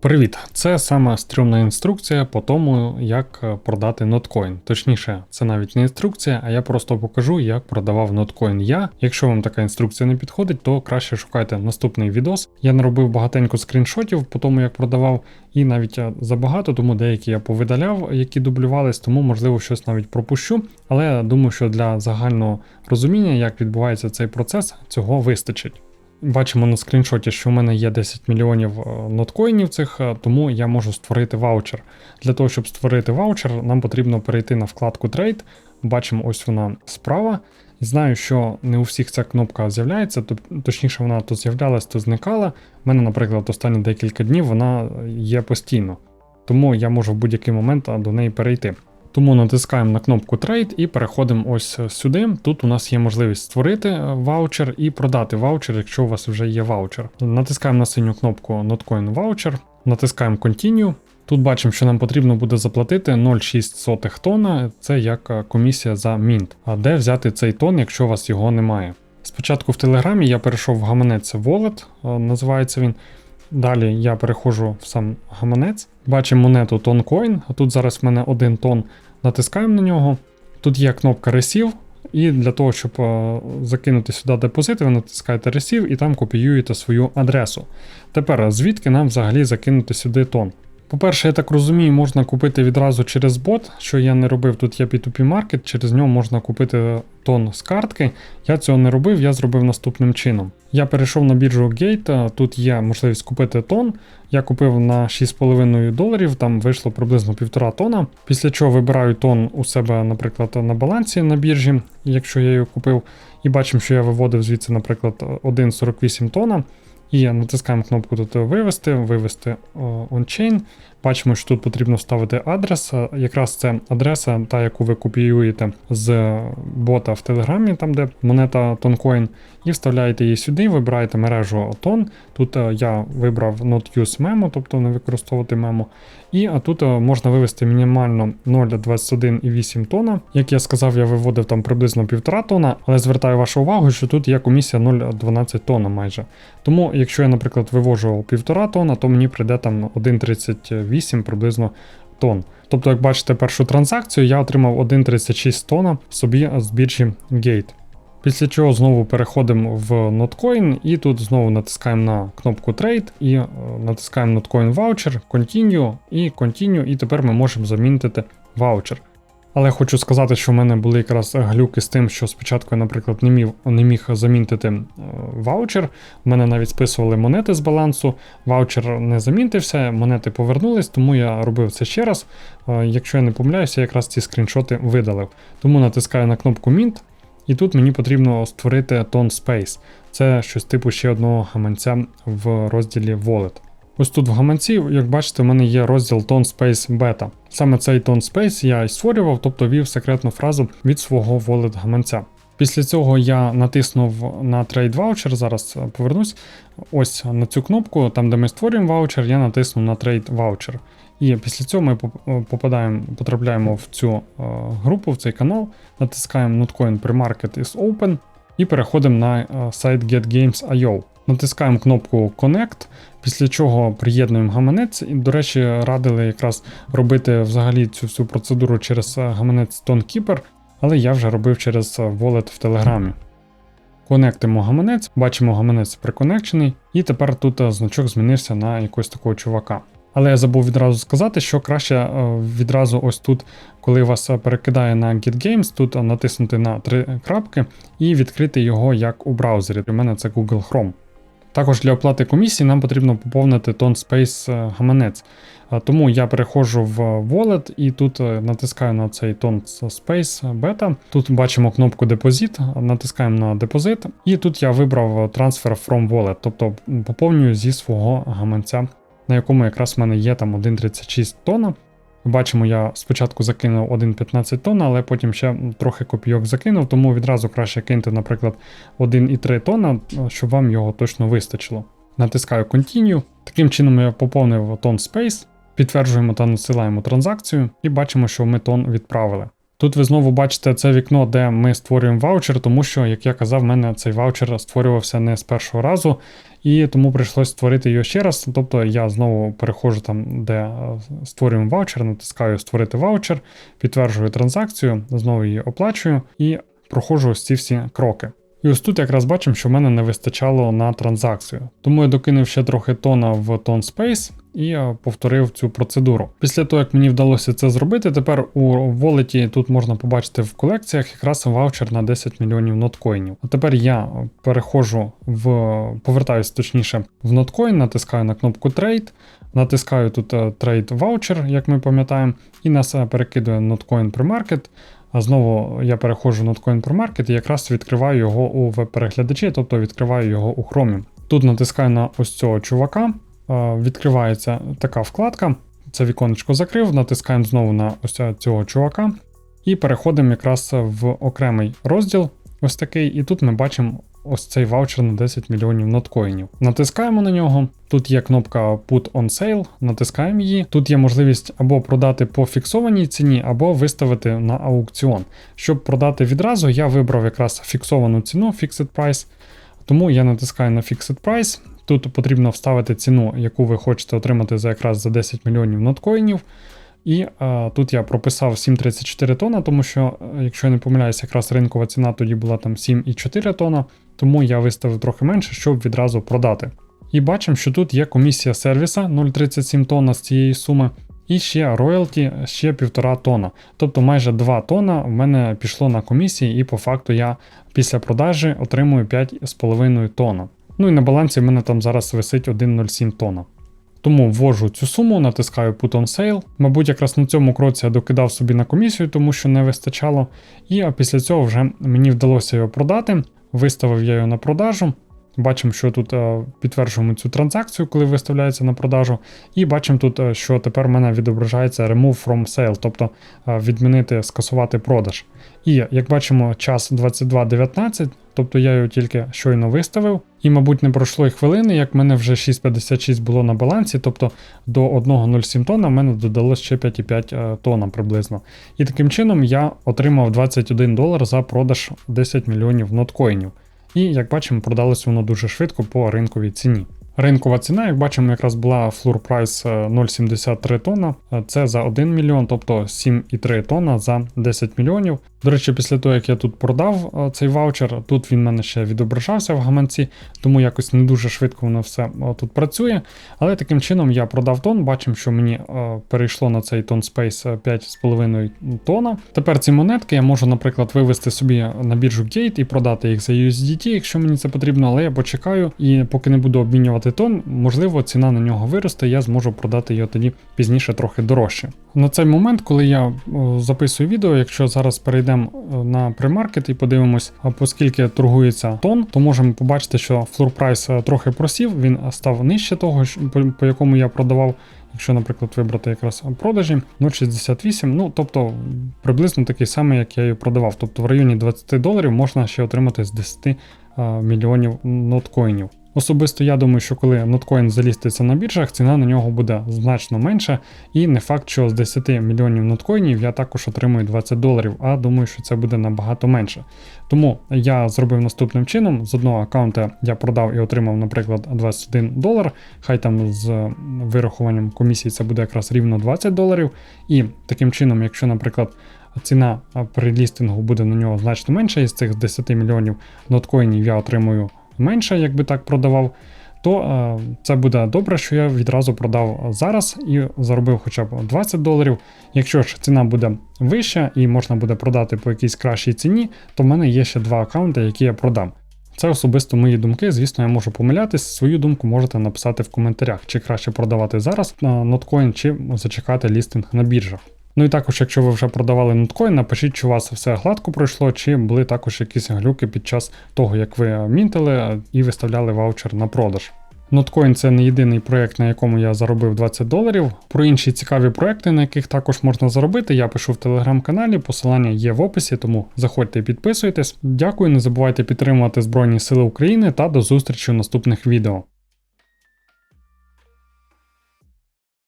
Привіт! Це саме стрімна інструкція по тому, як е, продати ноткоін. Точніше, це навіть не інструкція, а я просто покажу, як продавав ноткоін я. Якщо вам така інструкція не підходить, то краще шукайте наступний відос. Я наробив багатенько скріншотів по тому, як продавав, і навіть е, забагато, тому деякі я повидаляв, які дублювались, тому можливо щось навіть пропущу. Але думаю, що для загального розуміння, як відбувається цей процес, цього вистачить. Бачимо на скріншоті, що в мене є 10 мільйонів е, ноткоїнів цих, е, тому я можу створити ваучер. Для того, щоб створити ваучер, нам потрібно перейти на вкладку Trade. Бачимо, ось вона справа. Знаю, що не у всіх ця кнопка з'являється, точніше, вона то з'являлась, то зникала. У мене, наприклад, останні декілька днів вона є постійно. Тому я можу в будь-який момент до неї перейти. Тому натискаємо на кнопку Trade і переходимо ось сюди. Тут у нас є можливість створити е, ваучер і продати ваучер, якщо у вас вже є ваучер. Натискаємо на синю кнопку Notcoin Voucher, натискаємо Continue. Тут бачимо, що нам потрібно буде заплатити 0,6 тонна, це як е, комісія за мінт. А де взяти цей тон, якщо у вас його немає? Спочатку в Телеграмі я перейшов в гаманець Wallet, е, називається він. Далі я переходжу в сам гаманець, бачимо монету тонкоін, а тут зараз в мене один тон, натискаємо на нього. Тут є кнопка ресів, і для того, щоб е, закинути сюди депозит, ви натискаєте ресів і там копіюєте свою адресу. Тепер звідки нам взагалі закинути сюди тон? По-перше, я так розумію, можна купити відразу через бот, що я не робив. Тут є P2P Market, через нього можна купити тон з картки. Я цього не робив, я зробив наступним чином. Я перейшов на біржу Gate, тут є можливість купити тон. Я купив на 6,5 доларів, там вийшло приблизно 1,5 тона. Після чого вибираю тон у себе, наприклад, на балансі на біржі, якщо я його купив. І бачимо, що я виводив звідси, наприклад, 1,48 тона. І натискаємо кнопку тут вивести, вивести on-chain. Бачимо, що тут потрібно вставити адрес. Якраз це адреса, та, яку ви копіюєте з бота в Телеграмі, там де монета Toncoin, і вставляєте її сюди, вибираєте мережу тон. Тут е, я вибрав Not Use Memo, тобто не використовувати мемо. І тут е, можна вивести мінімально 0,21,8 тона. Як я сказав, я виводив там приблизно 1,5 тона, але звертаю вашу увагу, що тут є комісія 0,12 тона майже. Тому, якщо я, наприклад, вивожу 1,5 тона, то мені прийде там 1,38 приблизно тонн. Тобто, як бачите, першу транзакцію я отримав 1,36 тонна собі з біржі Gate. Після чого знову переходимо в Notcoin і тут знову натискаємо на кнопку Trade і е, натискаємо Notcoin Voucher, Continue і Continue, і тепер ми можемо замінити ваучер. Але хочу сказати, що в мене були якраз глюки з тим, що спочатку я, наприклад, не міг не міг замінтити е, ваучер. У мене навіть списували монети з балансу, ваучер не замінтився, монети повернулись, тому я робив це ще раз. Е, якщо я не помиляюся, я якраз ці скріншоти видалив. Тому натискаю на кнопку Mint. І тут мені потрібно створити Tone Space. Це щось типу ще одного гаманця в розділі Wallet. Ось тут в гаманці, як бачите, в мене є розділ Tone Space Beta. Саме цей Tone Space я і створював, тобто вів секретну фразу від свого wallet гаманця. Після цього я натиснув на Trade Voucher, зараз повернусь. Ось на цю кнопку, там де ми створюємо ваучер, я натисну на Trade Voucher. І після цього ми попадаємо, потрапляємо в цю е, групу, в цей канал, натискаємо Notcoin Pre-Market is Open і переходимо на е, сайт GetGames.io. Натискаємо кнопку Connect, після чого приєднуємо гаманець. І, до речі, радили якраз робити взагалі цю всю процедуру через е, гаманець TonKeeper, але я вже робив через Wallet в Телеграмі. Конектимо гаманець, бачимо гаманець приконекчений, і тепер тут значок змінився на якогось такого чувака. Але я забув відразу сказати, що краще е, відразу ось тут, коли вас перекидає на GetGames, тут натиснути на три крапки і відкрити його як у браузері. У мене це Google Chrome. Також для оплати комісії нам потрібно поповнити TonSpace е, гаманець. Е, тому я переходжу в Wallet і тут натискаю на цей TonSpace Beta. Тут бачимо кнопку Deposit, натискаємо на депозит, і тут я вибрав Transfer from Wallet, тобто поповнюю зі свого гаманця на якому якраз в мене є там 1,36 тонна. Бачимо, я спочатку закинув 1,15 тонн, але потім ще трохи копійок закинув, тому відразу краще кинути, наприклад, 1,3 тонна, щоб вам його точно вистачило. Натискаю Continue. Таким чином я поповнив тон Space, підтверджуємо та надсилаємо транзакцію і бачимо, що ми тон відправили. Тут ви знову бачите це вікно, де ми створюємо ваучер, тому що, як я казав, в мене цей ваучер створювався не з першого разу, і тому прийшлось створити його ще раз. Тобто я знову переходжу там, де е, створюємо ваучер, натискаю Створити ваучер, підтверджую транзакцію, знову її оплачую і проходжу ось ці всі кроки. І ось тут якраз бачимо, що в мене не вистачало на транзакцію. Тому я докинув ще трохи тона в Tone Space і повторив цю процедуру. Після того, як мені вдалося це зробити, тепер у волеті тут можна побачити в колекціях якраз ваучер на 10 мільйонів ноткоїнів. А тепер я переходжу в повертаюсь точніше в ноткоін, натискаю на кнопку Trade, натискаю тут е, Trade Voucher, як ми пам'ятаємо, і нас перекидує Notcoin Pre-Market. А знову я переходжу на Notcoin Pro Market і якраз відкриваю його у веб-переглядачі, тобто відкриваю його у Chrome. Тут натискаю на ось цього чувака, відкривається така вкладка. Це віконечко закрив, натискаємо знову на ось цього чувака. І переходимо якраз в окремий розділ, ось такий, і тут ми бачимо ось цей ваучер на 10 мільйонів ноткоїнів. Натискаємо на нього. Тут є кнопка Put on Sale, натискаємо її. Тут є можливість або продати по фіксованій ціні, або виставити на аукціон. Щоб продати відразу, я вибрав якраз фіксовану ціну Fixed Price, тому я натискаю на Fixed Price. Тут потрібно вставити ціну, яку ви хочете отримати за якраз за 10 мільйонів ноткоїнів. І а, тут я прописав 7,34 тонна, тому що, якщо я не помиляюсь, якраз ринкова ціна тоді була там 7,4 тонна, тому я виставив трохи менше, щоб відразу продати. І бачимо, що тут є комісія сервіса 0,37 тонна з цієї суми, і ще роялті ще 1,5 тонна. Тобто майже 2 тонна в мене пішло на комісії, і по факту я після продажі отримую 5,5 тонна. Ну і на балансі в мене там зараз висить 1,07 тонна. Тому ввожу цю суму, натискаю Put on Sale. Мабуть, якраз на цьому кроці я докидав собі на комісію, тому що не вистачало. І після цього вже мені вдалося його продати. Виставив я його на продажу. Бачимо, що тут е, підтверджуємо цю транзакцію, коли виставляється на продажу. І бачимо тут, е, що тепер в мене відображається Remove from Sale, тобто е, відмінити, скасувати продаж. І як бачимо, час 22.19, тобто я його тільки щойно виставив. І, мабуть, не пройшло і хвилини, як в мене вже 6,56 було на балансі, тобто до 1,07 тонна в мене додалось ще 5,5 тонна приблизно. І таким чином я отримав 21 долар за продаж 10 мільйонів ноткоїнів. І як бачимо, продалося воно дуже швидко по ринковій ціні. Ринкова ціна, як бачимо, якраз була floor price 0,73 тонна. Це за 1 мільйон, тобто 7,3 тонна за 10 мільйонів. До речі, після того, як я тут продав е, цей ваучер, тут він в мене ще відображався в гаманці, тому якось не дуже швидко воно все е, тут працює. Але таким чином я продав тон, бачимо, що мені е, перейшло на цей тон Space 5,5 тонна. Тепер ці монетки я можу, наприклад, вивести собі на біржу Gate і продати їх за USDT, якщо мені це потрібно, але я почекаю і поки не буду обмінювати тон, можливо, ціна на нього виросте, я зможу продати його тоді пізніше трохи дорожче. На цей момент, коли я записую відео, якщо зараз перейдемо е, на премаркет і подивимось, оскільки торгується тон, то можемо побачити, що флор прайс е, трохи просів, він став нижче того, по якому я продавав. Якщо, наприклад, вибрати якраз продажі 0,68, ну тобто приблизно такий самий, як я її продавав. Тобто в районі 20 доларів можна ще отримати з 10 е, мільйонів ноткоїнів. Особисто я думаю, що коли ноткоін заліститься на біржах, ціна на нього буде значно менша, і не факт, що з 10 мільйонів ноткоїнів я також отримую 20 доларів, а думаю, що це буде набагато менше. Тому я зробив наступним чином: з одного аккаунта я продав і отримав, наприклад, 21 долар. Хай там з вирахуванням комісії це буде якраз рівно 20 доларів. І таким чином, якщо, наприклад, ціна при лістингу буде на нього значно менша, із цих 10 мільйонів ноткоїнів я отримую менше, якби так продавав, то е, це буде добре, що я відразу продав зараз і заробив хоча б 20 доларів. Якщо ж ціна буде вища і можна буде продати по якійсь кращій ціні, то в мене є ще два аккаунти, які я продам. Це особисто мої думки. Звісно, я можу помилятись. Свою думку можете написати в коментарях, чи краще продавати зараз на ноткоін, чи зачекати лістинг на біржах. Ну і також, якщо ви вже продавали ноткоін, напишіть, чи у вас все гладко пройшло, чи були також якісь глюки під час того, як ви мінтили і виставляли ваучер на продаж. Notcoin це не єдиний проєкт, на якому я заробив 20 доларів. Про інші цікаві проекти, на яких також можна заробити, я пишу в телеграм-каналі, посилання є в описі, тому заходьте і підписуйтесь. Дякую, не забувайте підтримувати Збройні Сили України та до зустрічі у наступних відео.